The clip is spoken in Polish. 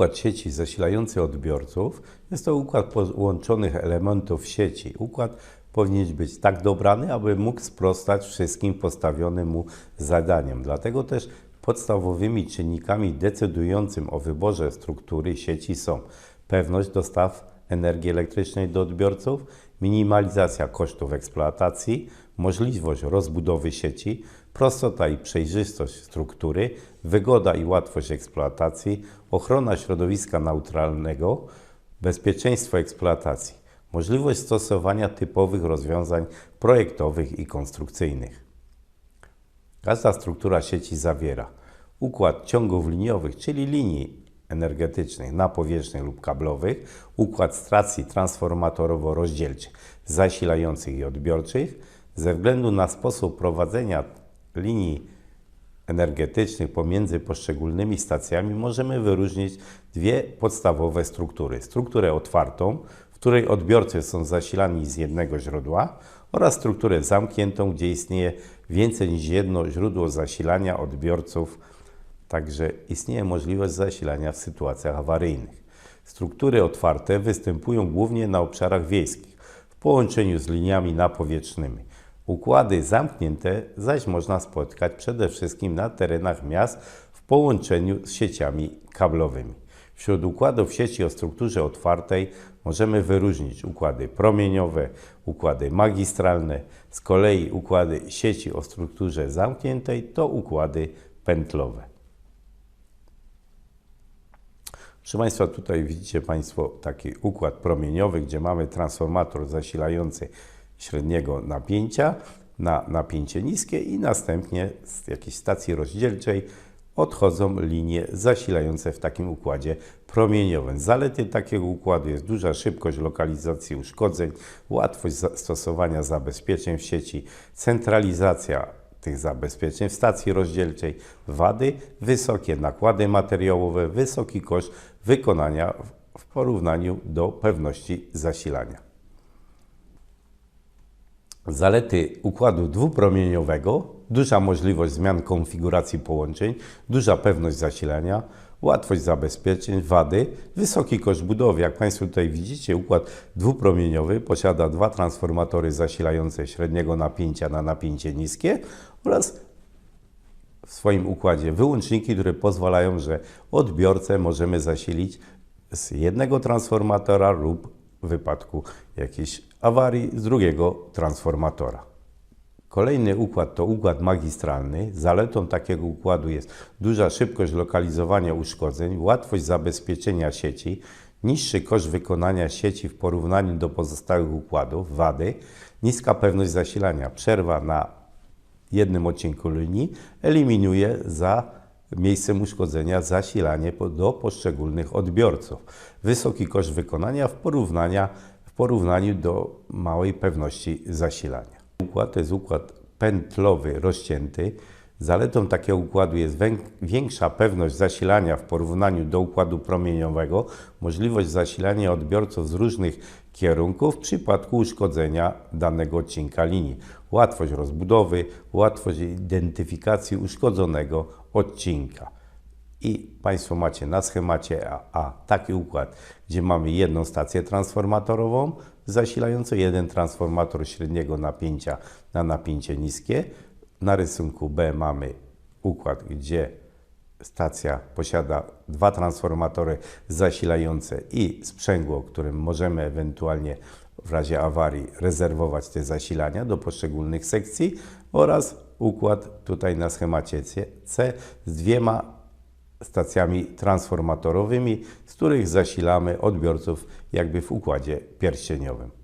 Układ sieci zasilający odbiorców jest to układ połączonych elementów sieci. Układ powinien być tak dobrany, aby mógł sprostać wszystkim postawionym mu zadaniom. Dlatego też podstawowymi czynnikami decydującymi o wyborze struktury sieci są pewność dostaw energii elektrycznej do odbiorców, minimalizacja kosztów eksploatacji, możliwość rozbudowy sieci, prostota i przejrzystość struktury, wygoda i łatwość eksploatacji, ochrona środowiska neutralnego, bezpieczeństwo eksploatacji, możliwość stosowania typowych rozwiązań projektowych i konstrukcyjnych. Każda struktura sieci zawiera układ ciągów liniowych, czyli linii energetycznych napowierzchnych lub kablowych, układ stacji transformatorowo-rozdzielczych, zasilających i odbiorczych. Ze względu na sposób prowadzenia linii energetycznych pomiędzy poszczególnymi stacjami możemy wyróżnić dwie podstawowe struktury. Strukturę otwartą, w której odbiorcy są zasilani z jednego źródła oraz strukturę zamkniętą, gdzie istnieje więcej niż jedno źródło zasilania odbiorców, także istnieje możliwość zasilania w sytuacjach awaryjnych. Struktury otwarte występują głównie na obszarach wiejskich w połączeniu z liniami napowietrznymi. Układy zamknięte zaś można spotkać przede wszystkim na terenach miast w połączeniu z sieciami kablowymi. Wśród układów sieci o strukturze otwartej możemy wyróżnić układy promieniowe, układy magistralne, z kolei układy sieci o strukturze zamkniętej to układy pętlowe. Proszę Państwa, tutaj widzicie Państwo taki układ promieniowy, gdzie mamy transformator zasilający średniego napięcia na napięcie niskie i następnie z jakiejś stacji rozdzielczej odchodzą linie zasilające w takim układzie promieniowym. Zalety takiego układu jest duża szybkość lokalizacji uszkodzeń, łatwość stosowania zabezpieczeń w sieci, centralizacja tych zabezpieczeń w stacji rozdzielczej, wady, wysokie nakłady materiałowe, wysoki koszt wykonania w porównaniu do pewności zasilania. Zalety układu dwupromieniowego, duża możliwość zmian konfiguracji połączeń, duża pewność zasilania, łatwość zabezpieczeń, wady, wysoki koszt budowy. Jak Państwo tutaj widzicie, układ dwupromieniowy posiada dwa transformatory zasilające średniego napięcia na napięcie niskie oraz w swoim układzie wyłączniki, które pozwalają, że odbiorcę możemy zasilić z jednego transformatora lub wypadku jakiejś awarii z drugiego transformatora. Kolejny układ to układ magistralny. Zaletą takiego układu jest duża szybkość lokalizowania uszkodzeń, łatwość zabezpieczenia sieci, niższy koszt wykonania sieci w porównaniu do pozostałych układów, wady, niska pewność zasilania, przerwa na jednym odcinku linii eliminuje za miejscem uszkodzenia zasilanie do poszczególnych odbiorców. Wysoki koszt wykonania w, porównania, w porównaniu do małej pewności zasilania. Układ to jest układ pętlowy rozcięty. Zaletą takiego układu jest większa pewność zasilania w porównaniu do układu promieniowego, możliwość zasilania odbiorców z różnych kierunków w przypadku uszkodzenia danego odcinka linii, łatwość rozbudowy, łatwość identyfikacji uszkodzonego odcinka. I Państwo macie na schemacie A, taki układ, gdzie mamy jedną stację transformatorową zasilającą jeden transformator średniego napięcia na napięcie niskie. Na rysunku B mamy układ, gdzie stacja posiada dwa transformatory zasilające i sprzęgło, którym możemy ewentualnie w razie awarii rezerwować te zasilania do poszczególnych sekcji oraz układ tutaj na schemacie C z dwiema stacjami transformatorowymi, z których zasilamy odbiorców jakby w układzie pierścieniowym.